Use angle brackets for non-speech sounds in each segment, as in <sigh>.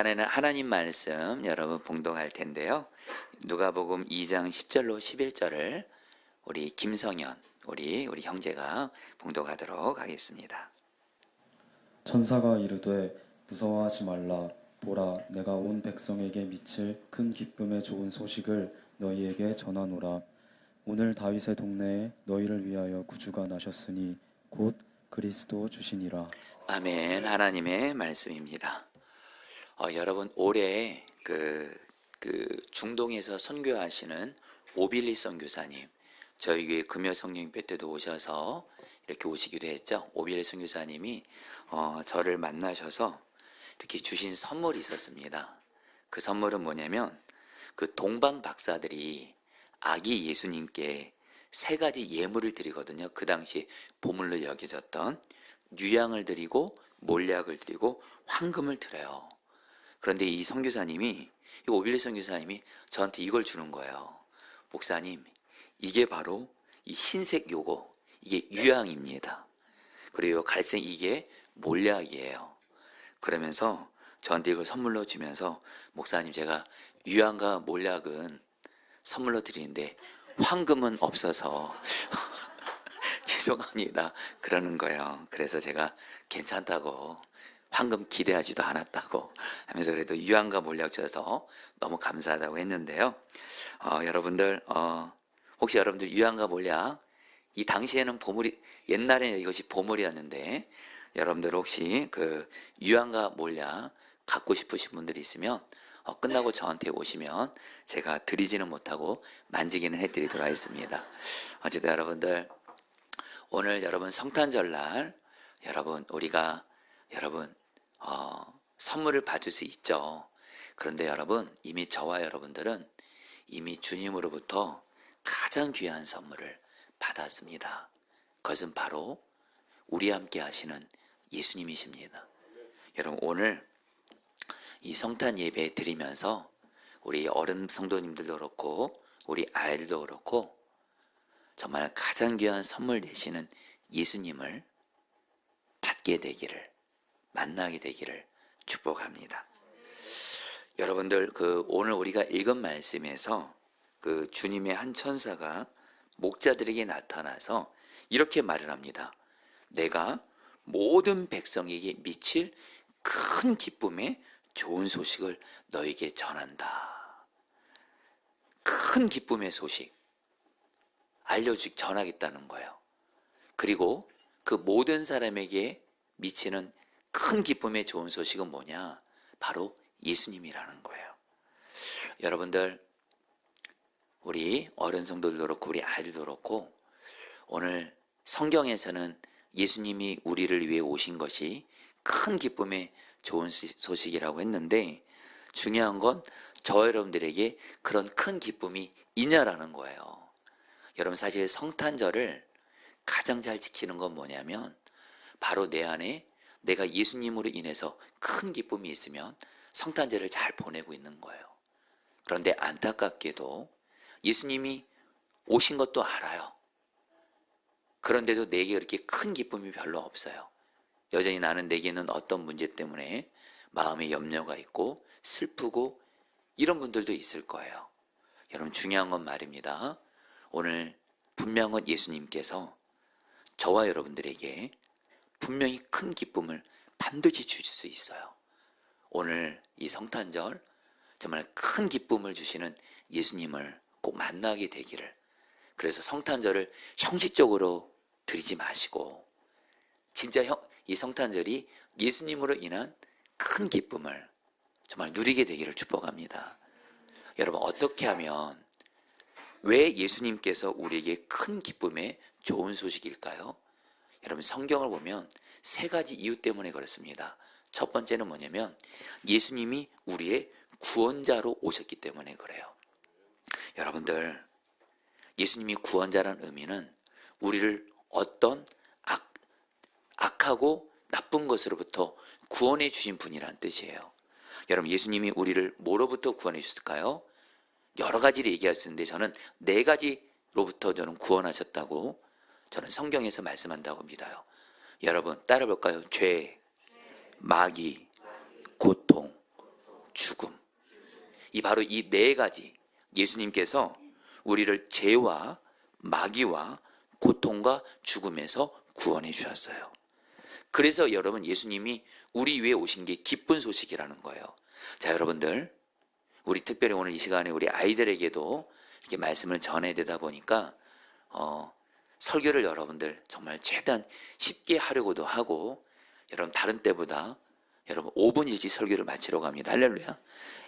시간에는 하나님 말씀 여러분 봉독할 텐데요. 누가복음 2장 10절로 11절을 우리 김성현 우리 우리 형제가 봉독하도록 하겠습니다. 천사가 이르되 무서워하지 말라 보라 내가 온 백성에게 미칠 큰 기쁨의 좋은 소식을 너희에게 전하노라 오늘 다윗의 동네에 너희를 위하여 구주가 나셨으니 곧 그리스도 주시니라 아멘. 하나님의 말씀입니다. 어, 여러분 올해 그, 그 중동에서 선교하시는 오빌리 선교사님 저희 교회 금요 성령배 때도 오셔서 이렇게 오시기도 했죠. 오빌리 선교사님이 어, 저를 만나셔서 이렇게 주신 선물이 있었습니다. 그 선물은 뭐냐면 그 동방 박사들이 아기 예수님께 세 가지 예물을 드리거든요. 그 당시 보물로 여겨졌던 유향을 드리고 몰약을 드리고 황금을 드려요. 그런데 이 선교사님이 이 오빌리 선교사님이 저한테 이걸 주는 거예요. 목사님, 이게 바로 이 흰색 요거 이게 유향입니다. 그리고 갈색 이게 몰약이에요. 그러면서 저한테 이걸 선물로 주면서 목사님 제가 유향과 몰약은 선물로 드리는데 황금은 없어서 <laughs> 죄송합니다. 그러는 거예요. 그래서 제가 괜찮다고 황금 기대하지도 않았다고 하면서 그래도 유황과 몰약 줘서 너무 감사하다고 했는데요. 어, 여러분들 어, 혹시 여러분들 유황과 몰약 이 당시에는 보물이 옛날에는 이것이 보물이었는데 여러분들 혹시 그 유황과 몰약 갖고 싶으신 분들이 있으면 어, 끝나고 저한테 오시면 제가 드리지는 못하고 만지기는 해드리도록 하겠습니다. 어쨌든 여러분들 오늘 여러분 성탄절날 여러분 우리가 여러분 어, 선물을 받을 수 있죠. 그런데 여러분 이미 저와 여러분들은 이미 주님으로부터 가장 귀한 선물을 받았습니다. 그것은 바로 우리 함께 하시는 예수님이십니다. 여러분 오늘 이 성탄 예배 드리면서 우리 어른 성도님들도 그렇고 우리 아이들도 그렇고 정말 가장 귀한 선물 되시는 예수님을 받게 되기를 만나게 되기를 축복합니다. 여러분들 그 오늘 우리가 읽은 말씀에서 그 주님의 한 천사가 목자들에게 나타나서 이렇게 말을 합니다. 내가 모든 백성에게 미칠 큰 기쁨의 좋은 소식을 너에게 전한다. 큰 기쁨의 소식 알려주 전하겠다는 거예요. 그리고 그 모든 사람에게 미치는 큰 기쁨의 좋은 소식은 뭐냐? 바로 예수님이라는 거예요. 여러분들 우리 어른 성도들도 그렇고 우리 아이들도 그렇고 오늘 성경에서는 예수님이 우리를 위해 오신 것이 큰 기쁨의 좋은 소식이라고 했는데 중요한 건 저 여러분들에게 그런 큰 기쁨이 있냐라는 거예요. 여러분 사실 성탄절을 가장 잘 지키는 건 뭐냐면 바로 내 안에 내가 예수님으로 인해서 큰 기쁨이 있으면 성탄절을 잘 보내고 있는 거예요. 그런데 안타깝게도 예수님이 오신 것도 알아요. 그런데도 내게 그렇게 큰 기쁨이 별로 없어요. 여전히 나는 내게는 어떤 문제 때문에 마음에 염려가 있고 슬프고 이런 분들도 있을 거예요. 여러분 중요한 건 말입니다. 오늘 분명한 예수님께서 저와 여러분들에게 분명히 큰 기쁨을 반드시 주실 수 있어요. 오늘 이 성탄절 정말 큰 기쁨을 주시는 예수님을 꼭 만나게 되기를. 그래서 성탄절을 형식적으로 드리지 마시고 진짜 형, 이 성탄절이 예수님으로 인한 큰 기쁨을 정말 누리게 되기를 축복합니다. 여러분 어떻게 하면 왜 예수님께서 우리에게 큰 기쁨의 좋은 소식일까요? 여러분 성경을 보면 세 가지 이유 때문에 그렇습니다. 첫 번째는 뭐냐면 예수님이 우리의 구원자로 오셨기 때문에 그래요. 여러분들 예수님이 구원자라는 의미는 우리를 어떤 악, 악하고 나쁜 것으로부터 구원해 주신 분이란 뜻이에요. 여러분 예수님이 우리를 뭐로부터 구원해 주셨을까요? 여러 가지를 얘기할 수 있는데 저는 네 가지로부터 저는 구원하셨다고 저는 성경에서 말씀한다고 믿어요. 여러분 따라 볼까요? 죄, 마귀, 고통, 죽음. 이 바로 이 네 가지 예수님께서 우리를 죄와 마귀와 고통과 죽음에서 구원해 주셨어요. 그래서 여러분 예수님이 우리 위에 오신 게 기쁜 소식이라는 거예요. 자, 여러분들 우리 특별히 오늘 이 시간에 우리 아이들에게도 이렇게 말씀을 전해 되다 보니까 어, 설교를 여러분들 정말 최대한 쉽게 하려고도 하고 여러분 다른 때보다 여러분 5분 일찍 설교를 마치러 갑니다. 할렐루야.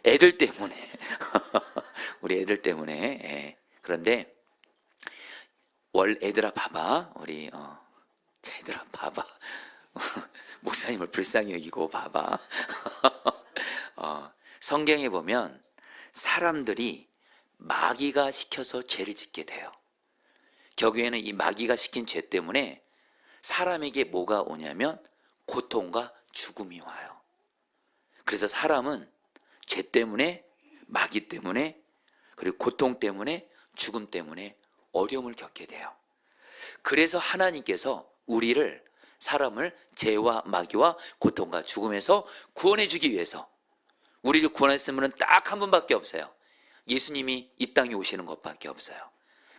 애들 때문에 <laughs> 우리 애들 때문에 예. 그런데 월 애들아 봐봐 우리 어, 자, 애들아 봐봐 <laughs> 목사님을 불쌍히 여기고 봐봐 <laughs> 어, 성경에 보면 사람들이 마귀가 시켜서 죄를 짓게 돼요. 결국에는 이 마귀가 시킨 죄 때문에 사람에게 뭐가 오냐면 고통과 죽음이 와요. 그래서 사람은 죄 때문에 마귀 때문에 그리고 고통 때문에 죽음 때문에 어려움을 겪게 돼요. 그래서 하나님께서 우리를 사람을 죄와 마귀와 고통과 죽음에서 구원해 주기 위해서 우리를 구원했을 분은 딱한 분밖에 없어요. 예수님이 이 땅에 오시는 것밖에 없어요.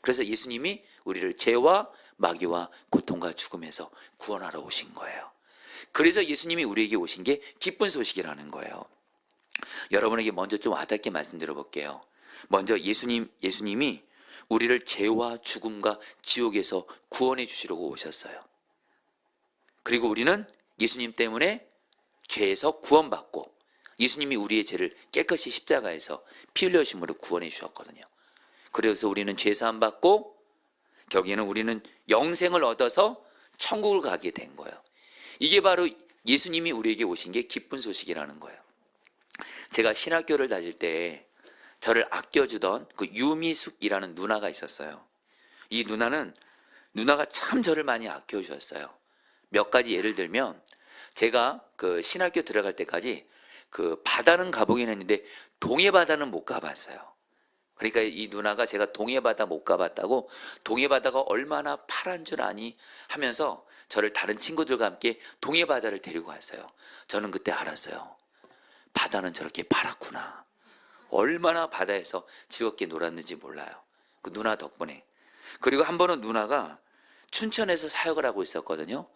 그래서 예수님이 우리를 죄와 마귀와 고통과 죽음에서 구원하러 오신 거예요. 그래서 예수님이 우리에게 오신 게 기쁜 소식이라는 거예요. 여러분에게 먼저 좀 와닿게 말씀드려 볼게요. 먼저 예수님 예수님이 우리를 죄와 죽음과 지옥에서 구원해 주시려고 오셨어요. 그리고 우리는 예수님 때문에 죄에서 구원받고 예수님이 우리의 죄를 깨끗이 십자가에서 피 흘려심으로 구원해 주셨거든요. 그래서 우리는 죄 사함 받고 결국에는 우리는 영생을 얻어서 천국을 가게 된 거예요. 이게 바로 예수님이 우리에게 오신 게 기쁜 소식이라는 거예요. 제가 신학교를 다닐 때 저를 아껴주던 그 유미숙이라는 누나가 있었어요. 이 누나는 누나가 참 저를 많이 아껴주셨어요. 몇 가지 예를 들면 제가 그 신학교 들어갈 때까지 그 바다는 가보긴 했는데 동해 바다는 못 가봤어요. 그러니까 이 누나가 제가 동해 바다 못 가봤다고 동해 바다가 얼마나 파란 줄 아니 하면서 저를 다른 친구들과 함께 동해 바다를 데리고 갔어요. 저는 그때 알았어요. 바다는 저렇게 파랗구나. 얼마나 바다에서 즐겁게 놀았는지 몰라요. 그 누나 덕분에. 그리고 한 번은 누나가 춘천에서 사역을 하고 있었거든요.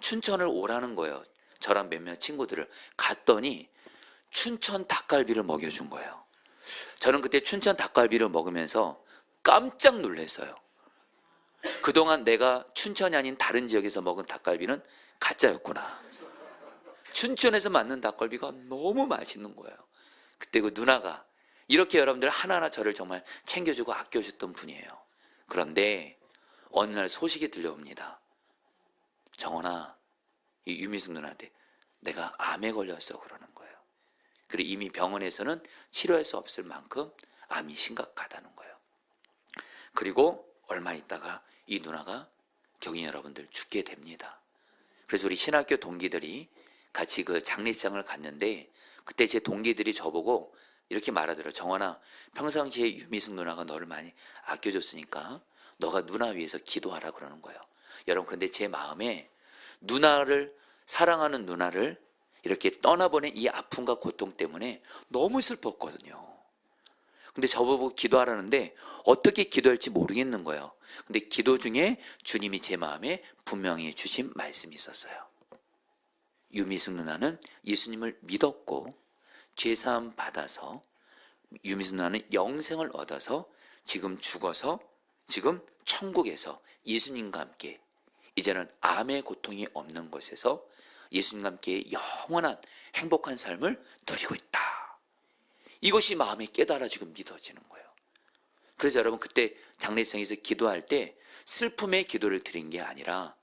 춘천을 오라는 거예요. 저랑 몇몇 친구들을 갔더니 춘천 닭갈비를 먹여준 거예요. 저는 그때 춘천 닭갈비를 먹으면서 깜짝 놀랐어요. 그동안 내가 춘천이 아닌 다른 지역에서 먹은 닭갈비는 가짜였구나. 춘천에서 맞는 닭갈비가 너무 맛있는 거예요. 그때 그 누나가 이렇게 여러분들 하나하나 저를 정말 챙겨주고 아껴줬던 분이에요. 그런데 어느 날 소식이 들려옵니다. 정원아, 이 유미숙 누나한테 내가 암에 걸렸어 그러는. 그리고 이미 병원에서는 치료할 수 없을 만큼 암이 심각하다는 거예요. 그리고 얼마 있다가 이 누나가 경인 여러분들 죽게 됩니다. 그래서 우리 신학교 동기들이 같이 그 장례식장을 갔는데 그때 제 동기들이 저보고 이렇게 말하더라고요. 정원아, 평상시에 유미숙 누나가 너를 많이 아껴줬으니까 너가 누나 위해서 기도하라 그러는 거예요. 여러분 그런데 제 마음에 누나를 사랑하는 누나를 이렇게 떠나보낸 이 아픔과 고통 때문에 너무 슬펐거든요. 근데 저보고 기도하라는데 어떻게 기도할지 모르겠는 거예요. 근데 기도 중에 주님이 제 마음에 분명히 주신 말씀이 있었어요. 유미숙 누나는 예수님을 믿었고 죄사함 받아서 유미숙 누나는 영생을 얻어서 지금 죽어서 지금 천국에서 예수님과 함께 이제는 암의 고통이 없는 곳에서 예수님과 함께 영원한 행복한 삶을 누리고 있다. 이것이 마음에 깨달아지고 믿어지는 거예요. 그래서 여러분 그때 장례식장에서 기도할 때 슬픔의 기도를 드린 게 아니라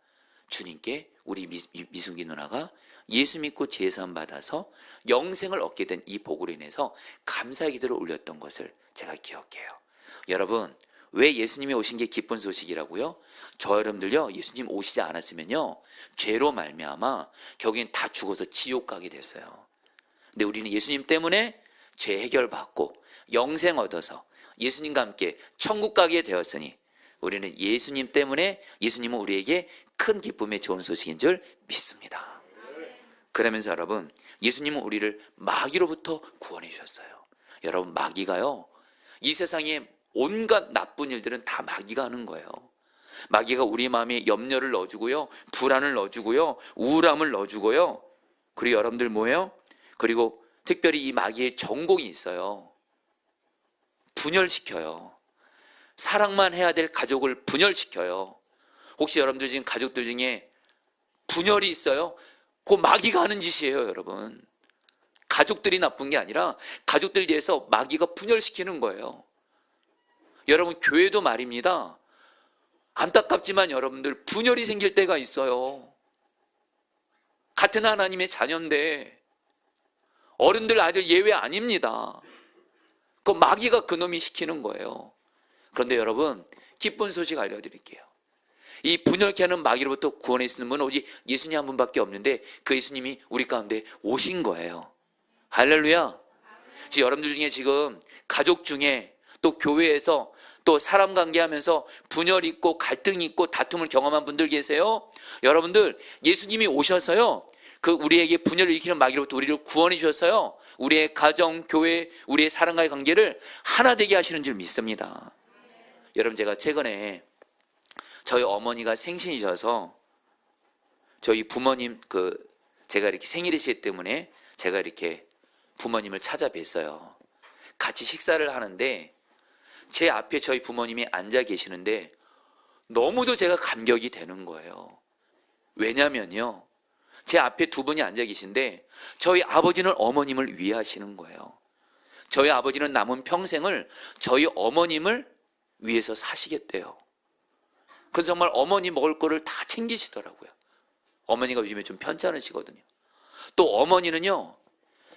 주님께 우리 미, 미숙이 누나가 예수 믿고 제사함 받아서 영생을 얻게 된 이 복으로 인해서 감사의 기도를 올렸던 것을 제가 기억해요. 여러분 왜 예수님이 오신 게 기쁜 소식이라고요? 저 여러분들요 예수님 오시지 않았으면요 죄로 말미암아 결국엔 다 죽어서 지옥 가게 됐어요. 근데 우리는 예수님 때문에 죄 해결받고 영생 얻어서 예수님과 함께 천국 가게 되었으니 우리는 예수님 때문에 예수님은 우리에게 큰 기쁨의 좋은 소식인 줄 믿습니다. 그러면서 여러분, 예수님은 우리를 마귀로부터 구원해 주셨어요. 여러분, 마귀가요, 이 세상에 온갖 나쁜 일들은 다 마귀가 하는 거예요. 마귀가 우리 마음에 염려를 넣어주고요, 불안을 넣어주고요, 우울함을 넣어주고요. 그리고 여러분들 뭐예요? 그리고 특별히 이 마귀의 전공이 있어요. 분열시켜요. 사랑만 해야 될 가족을 분열시켜요. 혹시 여러분들 지금 가족들 중에 분열이 있어요? 그 마귀가 하는 짓이에요, 여러분. 가족들이 나쁜 게 아니라 가족들 뒤에서 마귀가 분열시키는 거예요. 여러분, 교회도 말입니다. 안타깝지만 여러분들 분열이 생길 때가 있어요. 같은 하나님의 자녀인데 어른들 아들 예외 아닙니다. 그 마귀가 그놈이 시키는 거예요. 그런데 여러분, 기쁜 소식 알려드릴게요. 이 분열케 하는 마귀로부터 구원해 주는 분은 오직 예수님 한 분밖에 없는데 그 예수님이 우리 가운데 오신 거예요. 할렐루야. 지금 여러분들 중에 지금 가족 중에 또 교회에서 또 사람 관계하면서 분열 있고 갈등 있고 다툼을 경험한 분들 계세요. 여러분들 예수님이 오셔서요. 그 우리에게 분열을 일으키는 마귀로부터 우리를 구원해 주셨어요. 우리의 가정, 교회, 우리의 사람과의 관계를 하나 되게 하시는 줄 믿습니다. 여러분 제가 최근에 저희 어머니가 생신이셔서 저희 부모님 그 제가 이렇게 생일이시기 때문에 제가 이렇게 부모님을 찾아뵀어요. 같이 식사를 하는데 제 앞에 저희 부모님이 앉아 계시는데 너무도 제가 감격이 되는 거예요. 왜냐면요. 제 앞에 두 분이 앉아 계신데 저희 아버지는 어머님을 위하시는 거예요. 저희 아버지는 남은 평생을 저희 어머님을 위해서 사시겠대요. 그래서 정말 어머니 먹을 거를 다 챙기시더라고요. 어머니가 요즘에 좀 편찮으시거든요. 또 어머니는요.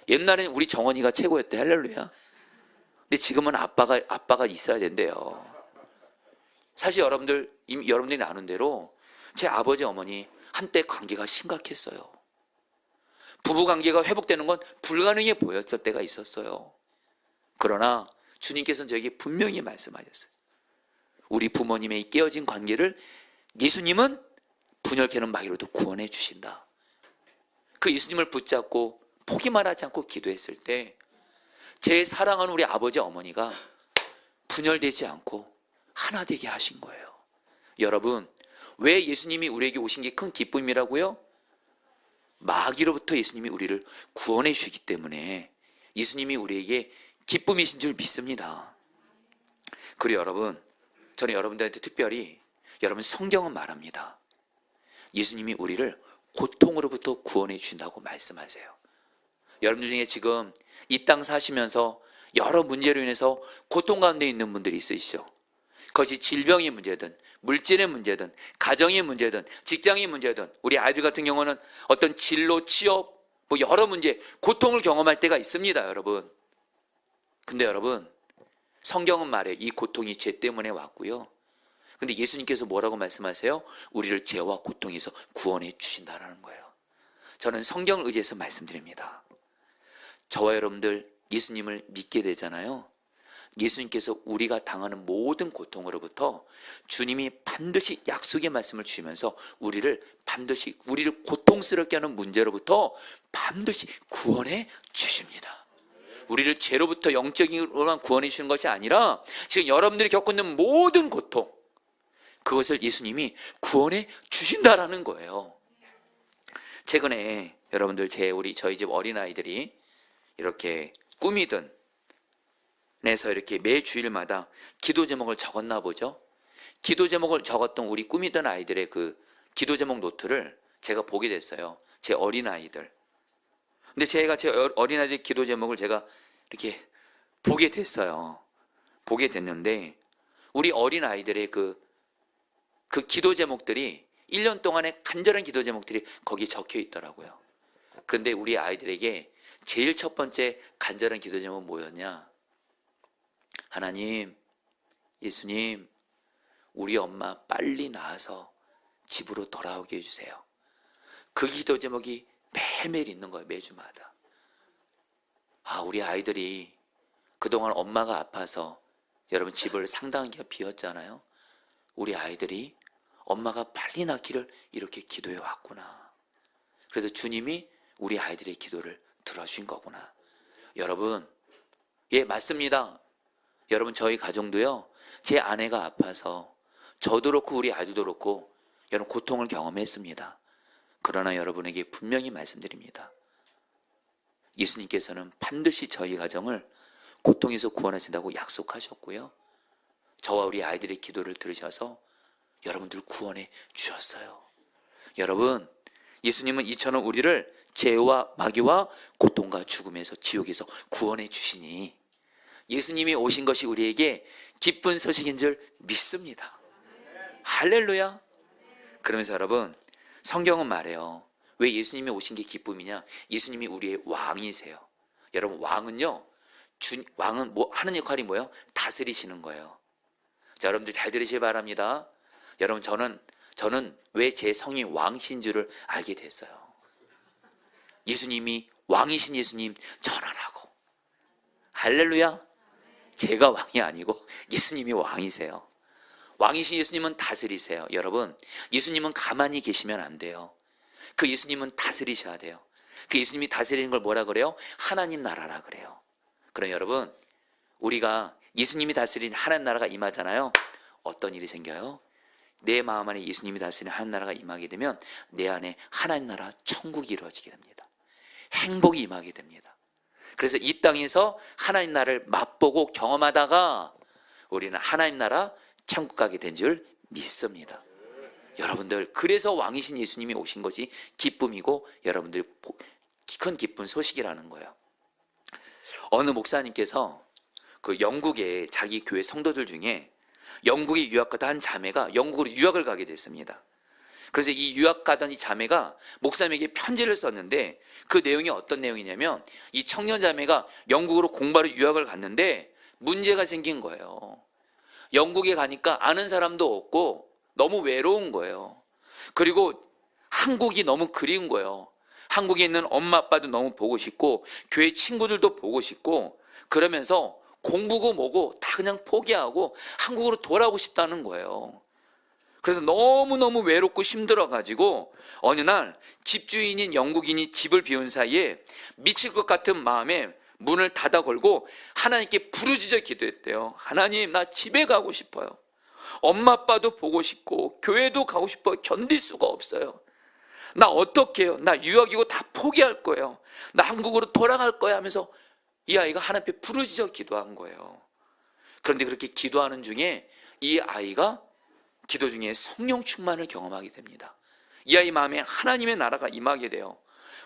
옛날에는 우리 정원이가 최고였대. 할렐루야. 근데 지금은 아빠가 아빠가 있어야 된대요. 사실 여러분들 여러분들이 아는 대로 제 아버지 어머니 한때 관계가 심각했어요. 부부 관계가 회복되는 건 불가능해 보였을 때가 있었어요. 그러나 주님께서는 저에게 분명히 말씀하셨어요. 우리 부모님의 이 깨어진 관계를 예수님은 분열케는 마귀로도 구원해 주신다. 그 예수님을 붙잡고 포기만 하지 않고 기도했을 때 제 사랑하는 우리 아버지 어머니가 분열되지 않고 하나 되게 하신 거예요. 여러분, 왜 예수님이 우리에게 오신 게 큰 기쁨이라고요? 마귀로부터 예수님이 우리를 구원해 주시기 때문에 예수님이 우리에게 기쁨이신 줄 믿습니다. 그리고 여러분, 저는 여러분들한테 특별히 여러분 성경은 말합니다. 예수님이 우리를 고통으로부터 구원해 주신다고 말씀하세요. 여러분들 중에 지금 이 땅 사시면서 여러 문제로 인해서 고통 가운데 있는 분들이 있으시죠. 그것이 질병의 문제든 물질의 문제든 가정의 문제든 직장의 문제든 우리 아이들 같은 경우는 어떤 진로 취업 뭐 여러 문제 고통을 경험할 때가 있습니다, 여러분. 근데 여러분 성경은 말해 이 고통이 죄 때문에 왔고요. 근데 예수님께서 뭐라고 말씀하세요? 우리를 죄와 고통에서 구원해 주신다라는 거예요. 저는 성경을 의지해서 말씀드립니다. 저와 여러분들 예수님을 믿게 되잖아요. 예수님께서 우리가 당하는 모든 고통으로부터 주님이 반드시 약속의 말씀을 주시면서 우리를 반드시 우리를 고통스럽게 하는 문제로부터 반드시 구원해 주십니다. 우리를 죄로부터 영적으로만 구원해 주시는 것이 아니라 지금 여러분들이 겪고 있는 모든 고통 그것을 예수님이 구원해 주신다라는 거예요. 최근에 여러분들 제 우리 저희 집 어린 아이들이 이렇게 꾸미든 내서 이렇게 매 주일마다 기도 제목을 적었나 보죠. 기도 제목을 적었던 우리 꾸미던 아이들의 그 기도 제목 노트를 제가 보게 됐어요. 제 어린 아이들. 근데 제가 제 어린 아이들 기도 제목을 제가 이렇게 보게 됐어요. 보게 됐는데 우리 어린 아이들의 그, 그 기도 제목들이 1년 동안의 간절한 기도 제목들이 거기 적혀 있더라고요. 그런데 우리 아이들에게 제일 첫 번째 간절한 기도 제목은 뭐였냐? 하나님, 예수님, 우리 엄마 빨리 나와서 집으로 돌아오게 해주세요. 그 기도 제목이 매일매일 있는 거예요, 매주마다. 아, 우리 아이들이 그동안 엄마가 아파서 여러분 집을 상당한 기간 비웠잖아요. 우리 아이들이 엄마가 빨리 낫기를 이렇게 기도해 왔구나. 그래서 주님이 우리 아이들의 기도를 들어주신 거구나. 여러분, 예, 맞습니다. 여러분, 저희 가정도요, 제 아내가 아파서 저도 그렇고 우리 아이들도 그렇고 여러분 고통을 경험했습니다. 그러나 여러분에게 분명히 말씀드립니다. 예수님께서는 반드시 저희 가정을 고통에서 구원하신다고 약속하셨고요. 저와 우리 아이들의 기도를 들으셔서 여러분들 구원해 주셨어요. 여러분, 예수님은 이처럼 우리를 죄와 마귀와 고통과 죽음에서 지옥에서 구원해 주시니 예수님이 오신 것이 우리에게 기쁜 소식인 줄 믿습니다. 할렐루야. 그러면서 여러분, 성경은 말해요. 왜 예수님이 오신 게 기쁨이냐? 예수님이 우리의 왕이세요. 여러분, 왕은요, 주, 왕은 뭐 하는 역할이 뭐예요? 다스리시는 거예요. 자, 여러분들 잘 들으시기 바랍니다. 여러분, 저는, 저는 왜 제 성이 왕신 줄을 알게 됐어요. 예수님이 왕이신 예수님 전환하고. 할렐루야. 제가 왕이 아니고 예수님이 왕이세요. 왕이신 예수님은 다스리세요. 여러분, 예수님은 가만히 계시면 안 돼요. 그 예수님은 다스리셔야 돼요. 그 예수님이 다스리는 걸 뭐라 그래요? 하나님 나라라 그래요. 그럼 여러분, 우리가 예수님이 다스리는 하나님 나라가 임하잖아요. 어떤 일이 생겨요? 내 마음 안에 예수님이 다스리는 하나님 나라가 임하게 되면 내 안에 하나님 나라 천국이 이루어지게 됩니다. 행복이 임하게 됩니다. 그래서 이 땅에서 하나님 나라를 맛보고 경험하다가 우리는 하나님 나라 천국 가게 된 줄 믿습니다. 여러분들 그래서 왕이신 예수님이 오신 것이 기쁨이고 여러분들 큰 기쁜 소식이라는 거예요. 어느 목사님께서 그 영국의 자기 교회 성도들 중에 영국에 유학 가던 한 자매가 영국으로 유학을 가게 됐습니다. 그래서 이 유학 가던 이 자매가 목사님에게 편지를 썼는데 그 내용이 어떤 내용이냐면 이 청년 자매가 영국으로 공부하러 유학을 갔는데 문제가 생긴 거예요. 영국에 가니까 아는 사람도 없고 너무 외로운 거예요. 그리고 한국이 너무 그리운 거예요. 한국에 있는 엄마 아빠도 너무 보고 싶고 교회 친구들도 보고 싶고 그러면서 공부고 뭐고 다 그냥 포기하고 한국으로 돌아오고 싶다는 거예요. 그래서 너무너무 외롭고 힘들어 가지고 어느 날 집주인인 영국인이 집을 비운 사이에 미칠 것 같은 마음에 문을 닫아 걸고 하나님께 부르짖어 기도했대요. 하나님, 나 집에 가고 싶어요. 엄마 아빠도 보고 싶고 교회도 가고 싶어요. 견딜 수가 없어요. 나 어떻게 해요? 나 유학이고 다 포기할 거예요. 나 한국으로 돌아갈 거야 하면서 이 아이가 하나님 앞에 부르짖어 기도한 거예요. 그런데 그렇게 기도하는 중에 이 아이가 기도 중에 성령 충만을 경험하게 됩니다. 이 아이 마음에 하나님의 나라가 임하게 돼요.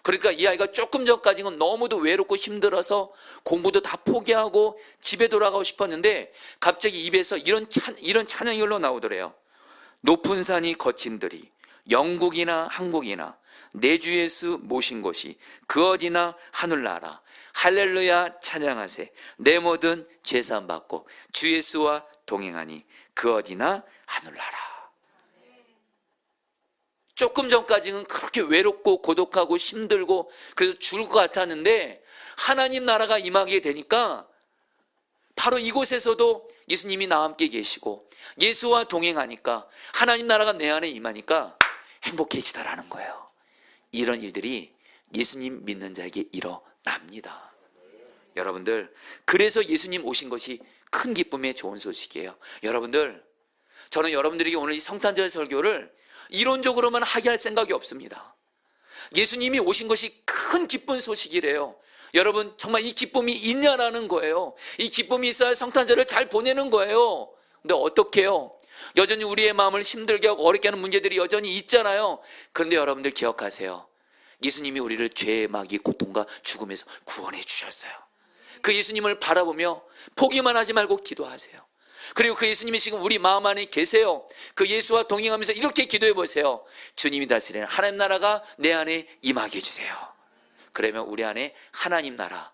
그러니까 이 아이가 조금 전까지는 너무도 외롭고 힘들어서 공부도 다 포기하고 집에 돌아가고 싶었는데 갑자기 입에서 이런 찬, 이런 찬양이 흘러 나오더래요. 높은 산이 거친 들이 영국이나 한국이나 내 주 예수 모신 곳이 그 어디나 하늘나라 할렐루야 찬양하세 내 모든 죄산 받고 주 예수와 동행하니 그 어디나 하늘나라 조금 전까지는 그렇게 외롭고 고독하고 힘들고 그래서 죽을 것 같았는데 하나님 나라가 임하게 되니까 바로 이곳에서도 예수님이 나와 함께 계시고 예수와 동행하니까 하나님 나라가 내 안에 임하니까 행복해지더라는 거예요. 이런 일들이 예수님 믿는 자에게 일어납니다. 여러분들, 그래서 예수님 오신 것이 큰 기쁨의 좋은 소식이에요. 여러분들, 저는 여러분들에게 오늘 이 성탄절 설교를 이론적으로만 하게 할 생각이 없습니다. 예수님이 오신 것이 큰 기쁜 소식이래요. 여러분, 정말 이 기쁨이 있냐라는 거예요. 이 기쁨이 있어야 성탄절을 잘 보내는 거예요. 근데 어떻게요? 여전히 우리의 마음을 힘들게 하고 어렵게 하는 문제들이 여전히 있잖아요. 그런데 여러분들 기억하세요. 예수님이 우리를 죄의 마귀 고통과 죽음에서 구원해 주셨어요. 그 예수님을 바라보며 포기만 하지 말고 기도하세요. 그리고 그 예수님이 지금 우리 마음 안에 계세요. 그 예수와 동행하면서 이렇게 기도해 보세요. 주님이 다스리는 하나님 나라가 내 안에 임하게 해주세요. 그러면 우리 안에 하나님 나라,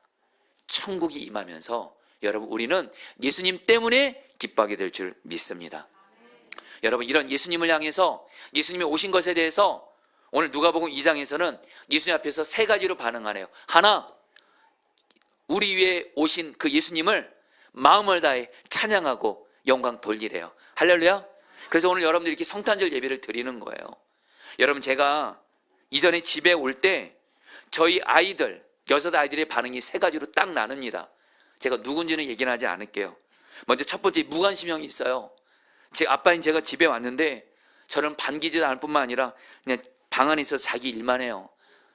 천국이 임하면서 여러분 우리는 예수님 때문에 기뻐하게 될 줄 믿습니다. 여러분 이런 예수님을 향해서 예수님이 오신 것에 대해서 오늘 누가복음 2장에서는 예수님 앞에서 세 가지로 반응하네요. 하나, 우리 위에 오신 그 예수님을 마음을 다해 찬양하고 영광 돌리래요. 할렐루야. 그래서 오늘 여러분들 이렇게 성탄절 예배를 드리는 거예요. 여러분 제가 이전에 집에 올 때 저희 아이들, 여섯 아이들의 반응이 세 가지로 딱 나눕니다. 제가 누군지는 얘기는 하지 않을게요. 먼저 첫 번째 무관심형이 있어요. 제 아빠인 제가 집에 왔는데 저는 반기지도 않을 뿐만 아니라 그냥 방 안에 있어서 자기 일만 해요.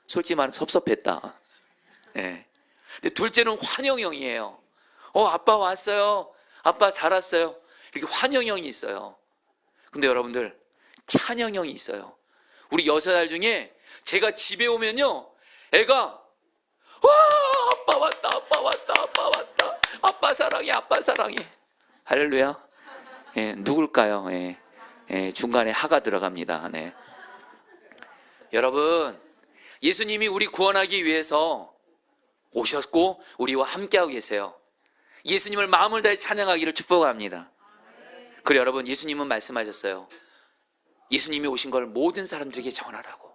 솔직히 말하면 섭섭했다. 예. 근데 둘째는 환영형이에요. 어, 아빠 왔어요. 아빠 잘 왔어요. 이렇게 환영형이 있어요. 근데 여러분들, 찬영형이 있어요. 우리 여섯 알 중에 제가 집에 오면요, 애가, 와, 아빠 왔다, 아빠 왔다, 아빠 왔다. 아빠 사랑해, 아빠 사랑해. 할렐루야. 예, 누굴까요? 예, 예, 중간에 하가 들어갑니다. 네. 여러분, 예수님이 우리 구원하기 위해서 오셨고 우리와 함께하고 계세요. 예수님을 마음을 다해 찬양하기를 축복합니다. 그래 여러분 예수님은 말씀하셨어요. 예수님이 오신 걸 모든 사람들에게 전하라고.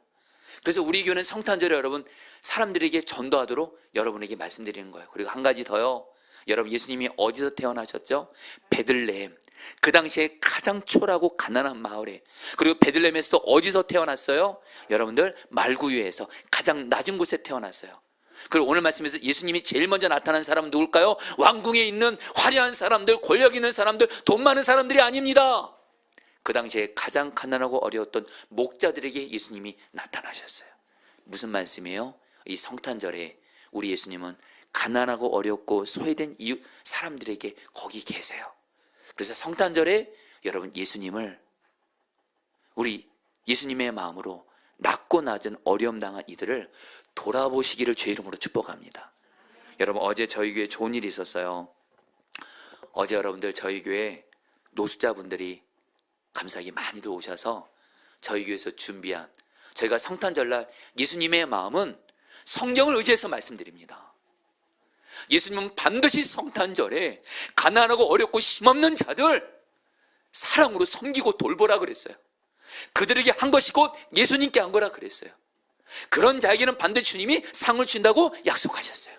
그래서 우리 교회는 성탄절에 여러분 사람들에게 전도하도록 여러분에게 말씀드리는 거예요. 그리고 한 가지 더요. 여러분 예수님이 어디서 태어나셨죠? 베들레헴. 그 당시에 가장 초라고 가난한 마을에. 그리고 베들레헴에서도 어디서 태어났어요? 여러분들 말구유에서 가장 낮은 곳에 태어났어요. 그리고 오늘 말씀에서 예수님이 제일 먼저 나타난 사람은 누굴까요? 왕궁에 있는 화려한 사람들, 권력 있는 사람들, 돈 많은 사람들이 아닙니다. 그 당시에 가장 가난하고 어려웠던 목자들에게 예수님이 나타나셨어요. 무슨 말씀이에요? 이 성탄절에 우리 예수님은 가난하고 어렵고 소외된 이웃 사람들에게 거기 계세요. 그래서 성탄절에 여러분 예수님을 우리 예수님의 마음으로 낮고 낮은 어려움 당한 이들을 돌아보시기를 주의 이름으로 축복합니다. 여러분 어제 저희 교회 좋은 일이 있었어요. 어제 여러분들 저희 교회 노숙자분들이 감사하게 많이들 오셔서 저희 교회에서 준비한 저희가 성탄절날 예수님의 마음은 성경을 의지해서 말씀드립니다. 예수님은 반드시 성탄절에 가난하고 어렵고 힘없는 자들 사랑으로 섬기고 돌보라 그랬어요. 그들에게 한 것이 곧 예수님께 한 거라 그랬어요. 그런 자에게는 반드시 주님이 상을 준다고 약속하셨어요.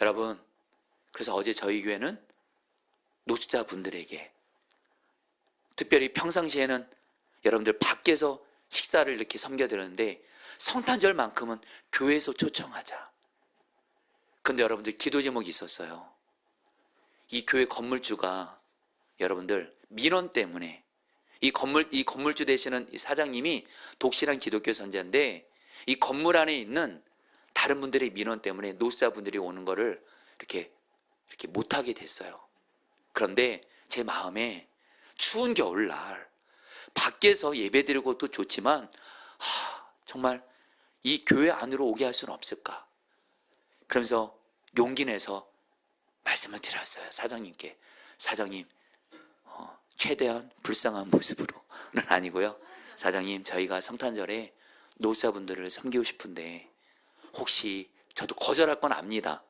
여러분, 그래서 어제 저희 교회는 노숙자 분들에게 특별히 평상시에는 여러분들 밖에서 식사를 이렇게 섬겨드렸는데 성탄절만큼은 교회에서 초청하자. 근데 여러분들 기도 제목이 있었어요. 이 교회 건물주가 여러분들 민원 때문에 이 건물 이 건물주 되시는 이 사장님이 독실한 기독교 선자인데 이 건물 안에 있는 다른 분들의 민원 때문에 노숙자분들이 오는 거를 이렇게 이렇게 못 하게 됐어요. 그런데 제 마음에 추운 겨울날 밖에서 예배드리고도 좋지만 하, 정말 이 교회 안으로 오게 할 수는 없을까? 그러면서 용기 내서 말씀을 드렸어요 사장님께 사장님 어, 최대한 불쌍한 모습으로는 아니고요. 사장님 저희가 성탄절에 노숙자분들을 섬기고 싶은데 혹시 저도 거절할 건 압니다.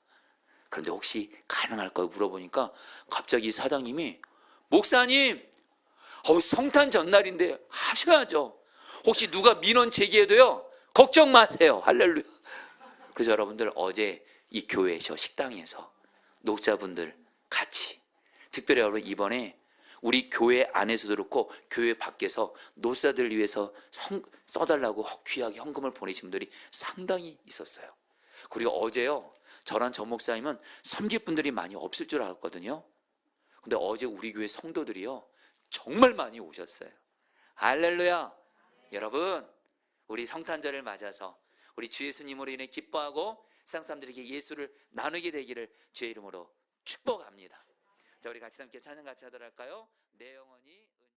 그런데 혹시 가능할까요 물어보니까 갑자기 이 사장님이 목사님 어, 성탄 전날인데 하셔야죠. 혹시 누가 민원 제기해도요 걱정 마세요. 할렐루야. 그래서 여러분들 어제 이 교회에서 식당에서 녹자분들 같이 특별히 여러분 이번에 우리 교회 안에서도 그렇고 교회 밖에서 노사들 위해서 성- 써달라고 귀하게 헌금을 보내신 분들이 상당히 있었어요. 그리고 어제요 저랑 전 목사님은 섬길 분들이 많이 없을 줄 알았거든요. 근데 어제 우리 교회 성도들이요 정말 많이 오셨어요. 할렐루야. 여러분 우리 성탄절을 맞아서 우리 주 예수님으로 인해 기뻐하고 세상 사람들에게 예수를 나누게 되기를 주의 이름으로 축복합니다. 자, 우리 같이 함께 찬양 같이 하도록 할까요? 내 영혼이 은-